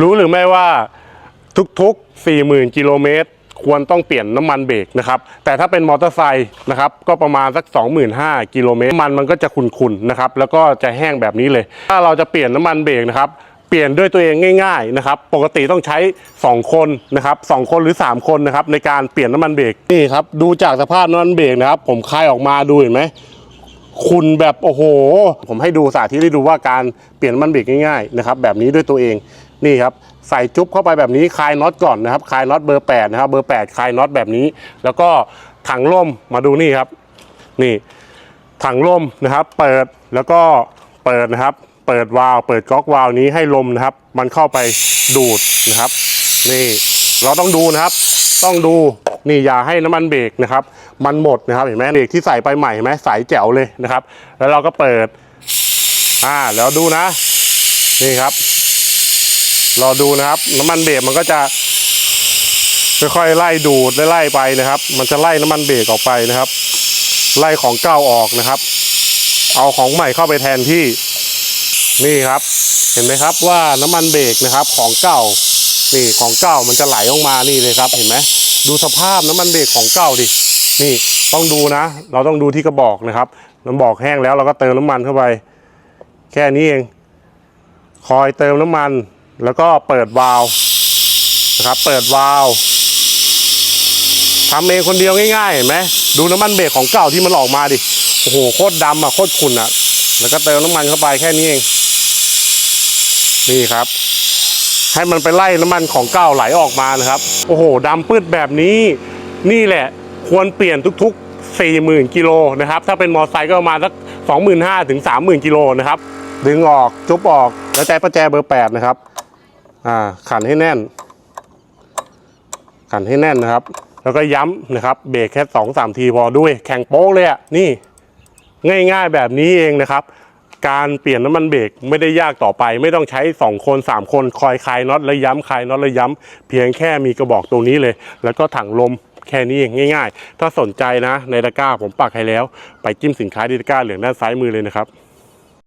รู้หรือไม่ว่าทุกๆ 40,000 กิโลเมตร ควรต้องเปลี่ยนน้ำมันเบรกนะครับ แต่ถ้าเป็นมอเตอร์ไซค์นะครับ ก็ประมาณสัก 25,000 กิโลเมตรมันมันก็จะขุ่นๆนะครับ แล้วก็จะแห้งแบบนี้เลย ถ้าเราจะเปลี่ยนน้ำมันเบรกนะครับ เปลี่ยนด้วยตัวเองง่ายๆนะครับ ปกติต้องใช้ 2 คนนะครับสองคนหรือ 3 คนนะครับในการเปลี่ยนน้ำมันเบรกนี่ครับ ดูจากสภาพน้ำมันเบรกนะครับ ผมคายออกมาดูเห็นไหม คุณแบบโอ้โห ผมให้ดูสาธิตให้ดูว่าการเปลี่ยนมันเบรกง่ายๆนะครับแบบนี้ด้วยตัวเองนี่ครับใส่จุ๊บเข้าไปแบบนี้คลายน็อตก่อนนะครับคลายน็อตเบอร์8นะครับเบอร์8คลายน็อตแบบนี้ แล้วก็ถังลมมาดูนี่ครับนี่ถังลมนะครับ เปิดแล้วก็เปิดนะครับ เปิดวาล์วเปิดก๊อกวาล์วนี้ให้ลมนะครับ มันเข้าไปดูดนะครับ นี่เราต้องดูนะครับ ต้องดู นี่อย่าให้น้ำมันเบรกนะครับ มันหมดนะครับเห็นไหมเบรกที่ใส่ไปใหม่เห็นไหมใสแจ๋วเลยนะครับ แล้วเราก็เปิด อ่าแล้วดูนะ นี่ครับรอดูนะครับ น้ำมันเบรกมันก็จะค่อยๆไล่ดูดไล่ไปนะครับ มันจะไล่น้ำมันเบรกออกไปนะครับ ไล่ของเก่าออกนะครับ เอาของใหม่เข้าไปแทนที่นี่ครับ เห็นไหมครับว่าน้ำมันเบรกนะครับ ของเก่านี่ของเก่ามันจะไหลออกมานี่เลยครับ เห็นไหม ดูสภาพน้ำมันเบรกของเก่าดิ นี่ต้องดูนะ เราต้องดูที่กระบอกนะครับ น้ำบอกแห้งแล้วเราก็เติมน้ำมันเข้าไป แค่นี้เอง คอยเติมน้ำมัน แล้วก็เปิดวาล์วนะครับ เปิดวาล์วทำเองคนเดียวง่ายๆเห็นไหมดูน้ำมันเบรกของเก่าที่มันออกมาดิ โอ้โหโคตรดำอะโคตรขุ่นอะ แล้วก็เติมน้ำมันเข้าไปแค่นี้เอง นี่ครับ ให้มันไปไล่น้ำมันของเก่าไหลออกมานะครับ โอ้โหดำปืดแบบนี้ นี่แหละควรเปลี่ยนทุกๆ 40,000กิโลนะครับ ถ้าเป็นมอเตอร์ไซค์ก็ประมาณสัก25,000ถึง30,000กิโลนะครับ ดึงออกจุบออก แล้วใจประแจเบอร์ 8 นะครับ อ่า ขันให้แน่น ขันให้แน่นนะครับ แล้วก็ย้ำนะครับ เบรกแค่2 3ทีพอด้วย แข่งโป๊กเลยอะ นี่ ง่ายๆแบบนี้เองนะครับ การเปลี่ยนน้ำมันเบรกไม่ได้ยากต่อไป ไม่ต้องใช้ 2 คน 3 คนคอยคลายน็อตและย้ำคลายน็อตและย้ำ เพียงแค่มีกระบอกตรงนี้เลย แล้วก็ถังลมแค่นี้เองง่าย ๆ ถ้าสนใจนะในตะกร้าผมปักให้แล้ว ไปจิ้มสินค้าดีตะกร้าเหลืองด้านซ้ายมือเลยนะครับ